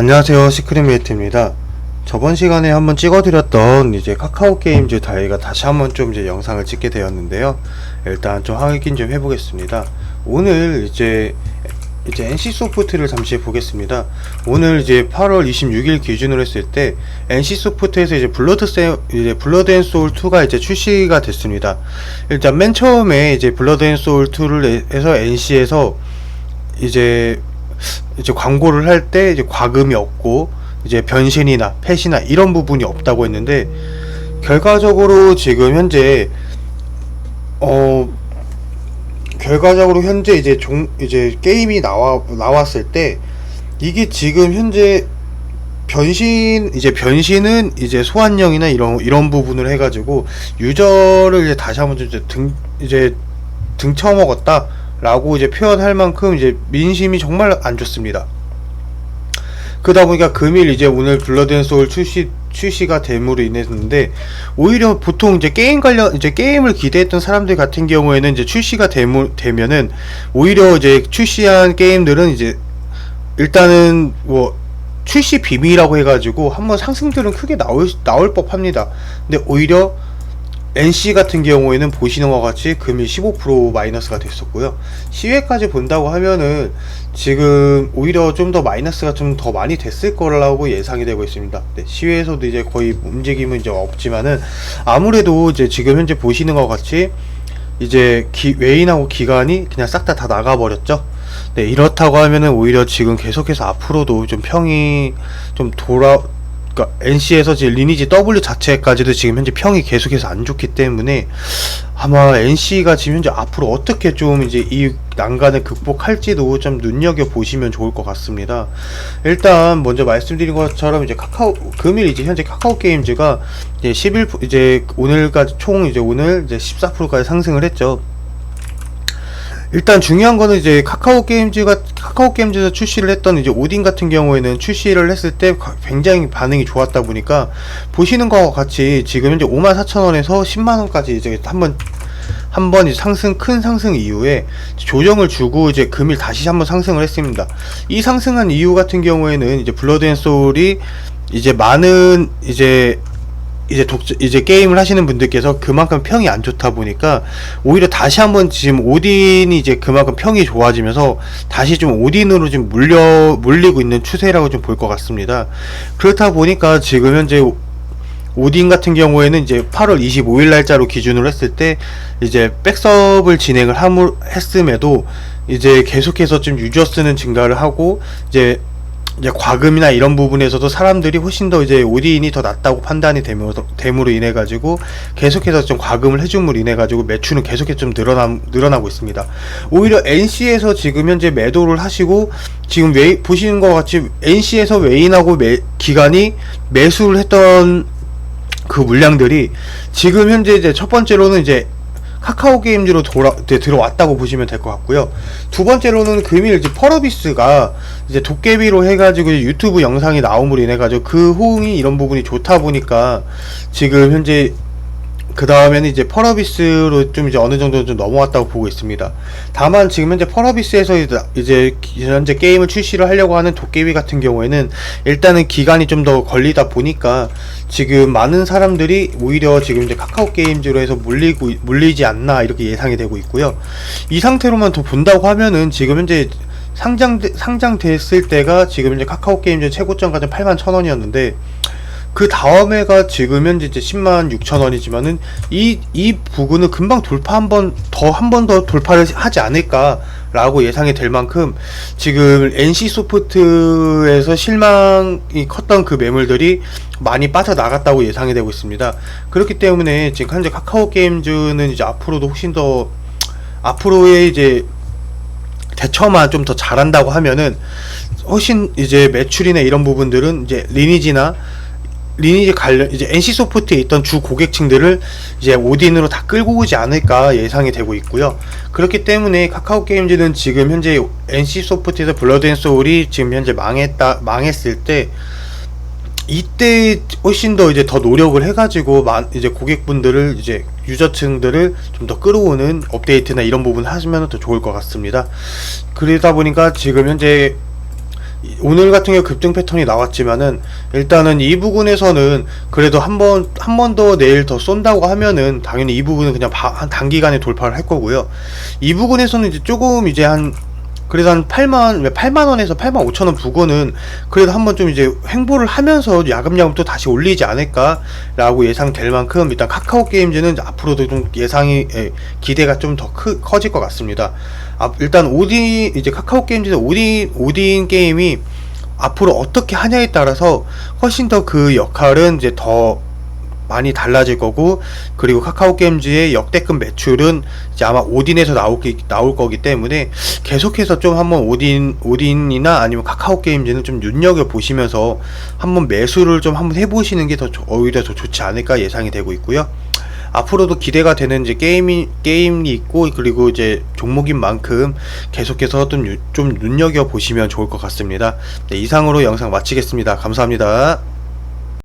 안녕하세요 시크릿메이트입니다 저번 시간에 한번 찍어드렸던 이제 카카오 게임즈 다이가 다시 한번 좀 이제 영상을 찍게 되었는데요 일단 좀 확인 좀 해보겠습니다 오늘 이제 이제 NC 소프트를 잠시 보겠습니다. 오늘 이제 8월 26일 기준으로 했을 때 NC 소프트에서 이제 블러드 세 이제 블러드 앤 소울 2가 이제 출시가 됐습니다. 일단 맨 처음에 이제 블러드 앤 소울 2를 해서 NC에서 이제 이제 광고를 할 때 이제 과금이 없고 이제 변신이나 펫이나 이런 부분이 없다고 했는데 결과적으로 지금 현재 어 결과적으로 현재 이제 종 이제 게임이 나와 나왔을 때 이게 지금 현재 변신 이제 변신은 이제 소환령이나 이런 이런 부분을 해가지고 유저를 이제 다시 한번 좀 이제 등 이제 등쳐 먹었다 라고 이제 표현할 만큼 이제 민심이 정말 안 좋습니다. 그러다 보니까 금일 이제 오늘 블러드앤소울 출시 출시가 됨으로 인했는데 오히려 보통 이제 게임 관련 이제 게임을 기대했던 사람들 같은 경우에는 이제 출시가 되무, 되면은 오히려 이제 출시한 게임들은 이제 일단은 뭐 출시 비밀이라고 해가지고 한번 상승들은 크게 나올 나올 법합니다. 근데 오히려 NC 같은 경우에는 보시는 것 같이 금일 15% 마이너스가 됐었고요. 시외까지 본다고 하면은 지금 오히려 좀 더 마이너스가 좀 더 많이 됐을 거라고 예상이 되고 있습니다. 네, 시외에서도 이제 거의 움직임은 이제 없지만은 아무래도 이제 지금 현재 보시는 것 같이 이제 기, 외인하고 기간이 그냥 싹 다 다 나가버렸죠. 네, 이렇다고 하면은 오히려 지금 계속해서 앞으로도 좀 평이 좀 돌아, 그러니까 NC에서 지금 리니지 W 자체까지도 지금 현재 평이 계속해서 안 좋기 때문에 아마 NC가 지금 현재 앞으로 어떻게 좀 이제 이 난간을 극복할지도 좀 눈여겨 보시면 좋을 것 같습니다. 일단 먼저 말씀드린 것처럼 이제 카카오 금일 이제 현재 카카오 게임즈가 이제 11 이제 오늘까지 총 이제 오늘 이제 14%까지 상승을 했죠. 일단 중요한 거는 이제 카카오 게임즈가 카카오 게임즈에서 출시를 했던 이제 오딘 같은 경우에는 출시를 했을 때 굉장히 반응이 좋았다 보니까 보시는 거와 같이 지금 현재 54,000원에서 10만 원까지 이제 한번 한번 상승 큰 상승 이후에 조정을 주고 이제 금일 다시 한번 상승을 했습니다. 이 상승한 이유 같은 경우에는 이제 블러드 앤 소울이 이제 많은 이제 이제 독 이제 게임을 하시는 분들께서 그만큼 평이 안 좋다 보니까 오히려 다시 한번 지금 오딘이 이제 그만큼 평이 좋아지면서 다시 좀 오딘으로 좀 물려 물리고 있는 추세라고 좀 볼 것 같습니다. 그렇다 보니까 지금 현재 오딘 같은 경우에는 이제 8월 25일 날짜로 기준으로 했을 때 이제 백섭을 진행을 함을 했음에도 이제 계속해서 좀 유저 수는 증가를 하고 이제 이제 과금이나 이런 부분에서도 사람들이 훨씬 더 이제 오디인이 더 낫다고 판단이 됨으로, 됨으로 인해 가지고 계속해서 좀 과금을 해줌으로 인해 가지고 매출은 계속해서 좀 늘어나, 늘어나고 있습니다. 오히려 NC에서 지금 현재 매도를 하시고 지금 웨이, 보시는 것 같이 NC에서 외인하고 매, 기간이 매수를 했던 그 물량들이 지금 현재 이제 첫 번째로는 이제 카카오 게임즈로 돌아 이제 들어왔다고 보시면 될 것 같고요. 두 번째로는 금일 이제 펄어비스가 이제 도깨비로 해가지고 유튜브 영상이 나옴으로 인해 가지고 그 호응이 이런 부분이 좋다 보니까 지금 현재 그 다음에는 이제 펄어비스로 좀 이제 어느 정도 좀 넘어왔다고 보고 있습니다. 다만 지금 현재 펄어비스에서 이제 현재 게임을 출시를 하려고 하는 도깨비 같은 경우에는 일단은 기간이 좀 더 걸리다 보니까 지금 많은 사람들이 오히려 지금 이제 카카오 게임즈로 해서 물리고 물리지 않나 이렇게 예상이 되고 있고요. 이 상태로만 더 본다고 하면은 지금 현재 상장 상장됐을 때가 지금 이제 카카오 게임즈 최고점까지 8만 1 원이었는데 그 다음에가 지금 현재 이제 10만 6천 원이지만은 이, 이 부근은 금방 돌파 한 번 더 한 번 더 돌파를 하지 않을까라고 예상이 될 만큼 지금 NC 소프트에서 실망이 컸던 그 매물들이 많이 빠져나갔다고 예상이 되고 있습니다. 그렇기 때문에 지금 현재 카카오 게임즈는 이제 앞으로도 훨씬 더 앞으로의 이제 대처만 좀 더 잘한다고 하면은 훨씬 이제 매출이나 이런 부분들은 이제 리니지나 리니지 관련 이제 NC 소프트에 있던 주 고객층들을 이제 오딘으로 다 끌고 오지 않을까 예상이 되고 있고요. 그렇기 때문에 카카오 게임즈는 지금 현재 NC 소프트에서 블러드 앤 소울이 지금 현재 망했다 망했을 때 이때 훨씬 더 이제 더 노력을 해가지고 이제 고객분들을 이제 유저층들을 좀 더 끌어오는 업데이트나 이런 부분 하시면 더 좋을 것 같습니다. 그러다 보니까 지금 현재 이- 오늘 같은 경우 급등 패턴이 나왔지만은 일단은 이 부분에서는 그래도 한 번 한 번 더 내일 더 쏜다고 하면은 당연히 이 부분은 그냥 바- 한 단기간에 돌파를 할 거고요. 이 부분에서는 이제 조금 이제 한 그래도 한 8만 8만 원에서 8만 5천 원 부근은 그래도 한번 좀 이제 횡보를 하면서 야금야금 또 다시 올리지 않을까라고 예상될 만큼 일단 카카오 게임즈는 앞으로도 좀 예상이 예, 기대가 좀 더 커질 것 같습니다. 아, 일단 오딘 이제 카카오 게임즈는 오딘 오딘 게임이 앞으로 어떻게 하냐에 따라서 훨씬 더 그 역할은 이제 더 많이 달라질 거고 그리고 카카오 게임즈의 역대급 매출은 이제 아마 오딘에서 나올, 기- 나올 거기 때문에 계속해서 좀 한번 오딘 오딘이나 아니면 카카오 게임즈는 좀 눈여겨 보시면서 한번 매수를 좀 한번 해보시는 게 더 오히려 더 좋지 않을까 예상이 되고 있고요. 앞으로도 기대가 되는 이제 게임이 게임이 있고 그리고 이제 종목인 만큼 계속해서 좀, 유- 좀 눈여겨 보시면 좋을 것 같습니다. 네, 이상으로 영상 마치겠습니다. 감사합니다.